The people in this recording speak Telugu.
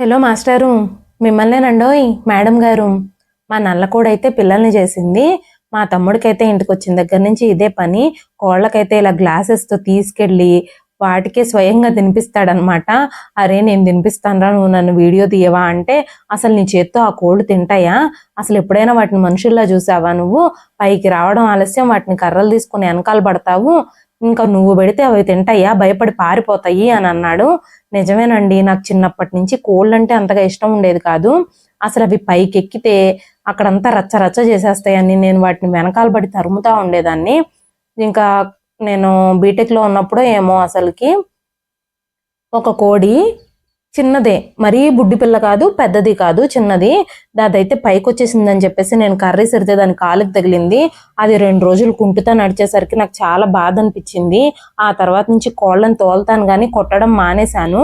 హలో మాస్టారు మిమ్మల్నేనండోయ్ మేడం గారు. మా నల్లకోడైతే పిల్లల్ని చేసింది. మా తమ్ముడికైతే ఇంటికి వచ్చిన దగ్గర నుంచి ఇదే పని. కోళ్ళకైతే ఇలా గ్లాసెస్తో తీసుకెళ్ళి వాటికే స్వయంగా తినిపిస్తాడనమాట. అరే నేను తినిపిస్తానరా నువ్వు నన్ను వీడియో తీయవా అంటే అసలు నీ చేత్తో ఆ కోళ్ళు తింటాయా? అసలు ఎప్పుడైనా వాటిని మనుషుల్లా చూసావా నువ్వు? పైకి రావడం ఆలస్యం వాటిని కర్రలు తీసుకుని వెనకాల పడతావు. ఇంకా నువ్వు పెడితే అవి తింటాయా భయపడి పారిపోతాయి అని అన్నాడు. నిజమేనండి నాకు చిన్నప్పటి నుంచి కోళ్ళు అంటే అంతగా ఇష్టం ఉండేది కాదు. అసలు అవి పైకి ఎక్కితే అక్కడంతా రచ్చ రచ్చ చేసేస్తాయని నేను వాటిని వెనకాల పడి తరుముతా ఉండేదాన్ని. ఇంకా నేను బీటెక్లో ఉన్నప్పుడు ఏమో అసలుకి ఒక కోడి చిన్నదే. మరీ బుడ్డి పిల్ల కాదు పెద్దది కాదు చిన్నది. అదైతే పైకి వచ్చేసిందని చెప్పేసి నేను కర్రీ సరితే దాని కాలుకి తగిలింది. అది రెండు రోజులు కుంటుతా నడిచేసరికి నాకు చాలా బాధ అనిపించింది. ఆ తర్వాత నుంచి కోళ్ళని తోలుతాను కానీ కొట్టడం మానేశాను.